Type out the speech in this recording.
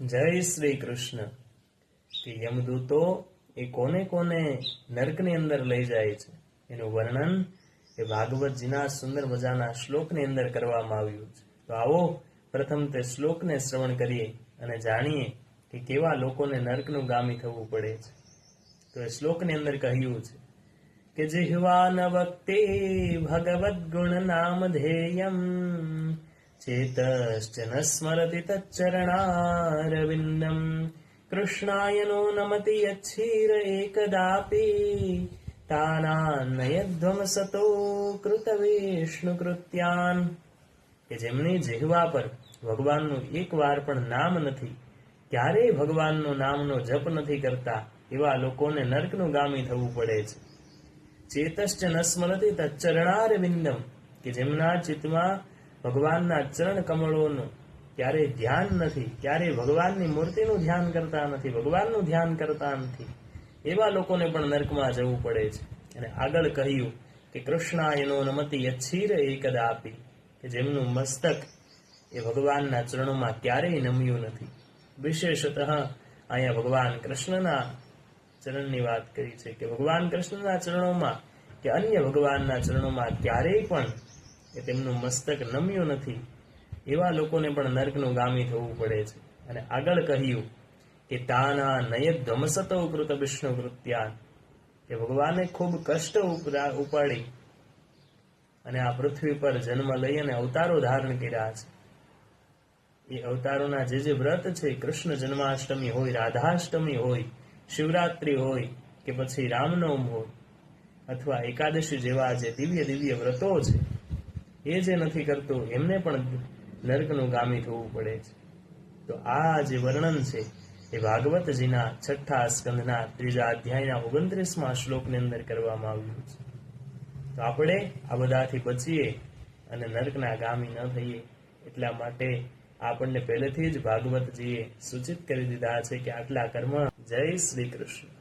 જય શ્રી કૃષ્ણ. કે યમદૂતો એ કોને કોને નર્કની અંદર લઈ જાય છે? એનું વર્ણન એ ભાગવતજીના સુંદર મજાના શ્લોકની અંદર કરવામાં આવ્યું છે. તો આવો પ્રથમ તે શ્લોકને શ્રવણ કરીએ અને જાણીએ કે કેવા લોકોને નર્કનું ગામી થવું પડે છે. તો એ શ્લોકની અંદર કહ્યું છે કે જિહ્વા ન વક્તે ભગવદ્ ગુણ નામ ધેયમ ચેતશ્ચ ન સ્મરતિ તચ્ચરણારવિંદમ કૃષ્ણાય નો નમતિ યચ્છીર એકદાપી તાનાન્નયધ્વમસતો કૃત વિષ્ણુ કૃત્યાન કે જેમની જેહવા પર ભગવાનનું એક વાર પણ નામ નથી, ક્યારેય ભગવાનનું નામનો જપ નથી કરતા, એવા લોકોને નર્કનું ગામી થવું પડે છે. ચેતશ્ચ ન સ્મરતી તચ્ચરણાર વિંદમ કે જેમના ચિત્તમાં ભગવાનના ચરણ કમળોનું ક્યારેય ધ્યાન નથી ક્યારેય ભગવાનની મૂર્તિનું ધ્યાન કરતા નથી, ભગવાનનું ધ્યાન કરતા નથી, એવા લોકોને પણ નર્કમાં જવું પડે છે. અને આગળ કહ્યું કે કૃષ્ણાયનો નમતિ યચ્છીર એકદાપી, કે જેમનું મસ્તક એ ભગવાનના ચરણોમાં ક્યારેય નમ્યું નથી. વિશેષતઃ અહીંયા ભગવાન કૃષ્ણના ચરણની વાત કરી છે કે ભગવાન કૃષ્ણના ચરણોમાં કે અન્ય ભગવાનના ચરણોમાં ક્યારેય પણ એ તેમનું મસ્તક નમ્યું નથી, એવા લોકોને પણ નર્કનું ગામી થવું પડે છે. અને આગળ કહ્યું કે તાના નય ધમસતો કૃત વિષ્ણુ કૃત્યાન કે ભગવાને ખૂબ કષ્ટ ઉપાડી અને આ પૃથ્વી પર જન્મ લઈ અને અવતારો ધારણ કર્યા છે. એ અવતારોના જે જે વ્રત છે, કૃષ્ણ જન્માષ્ટમી હોય, રાધાષ્ટમી હોય, શિવરાત્રિ હોય, કે પછી રામનવમ હોય, અથવા એકાદશી જેવા જે દિવ્ય દિવ્ય વ્રતો છે એ જે નથી કરતો, એમને પણ નર્કનું ગામી થવું પડે છે. તો આ જે વર્ણન છે, એ ભાગવતજીના છઠ્ઠા સ્કંદના ત્રીજા અધ્યાયના ઓગણત્રીસમાં શ્લોકની અંદર કરવામાં આવ્યું છે. તો આપણે આ બધાથી બચીએ અને નર્કના ગામી ન થઈએ એટલા માટે આપણને પહેલેથી જ ભાગવતજીએ સૂચિત કરી દીધા છે કે આટલા કર્મ જય શ્રી કૃષ્ણ.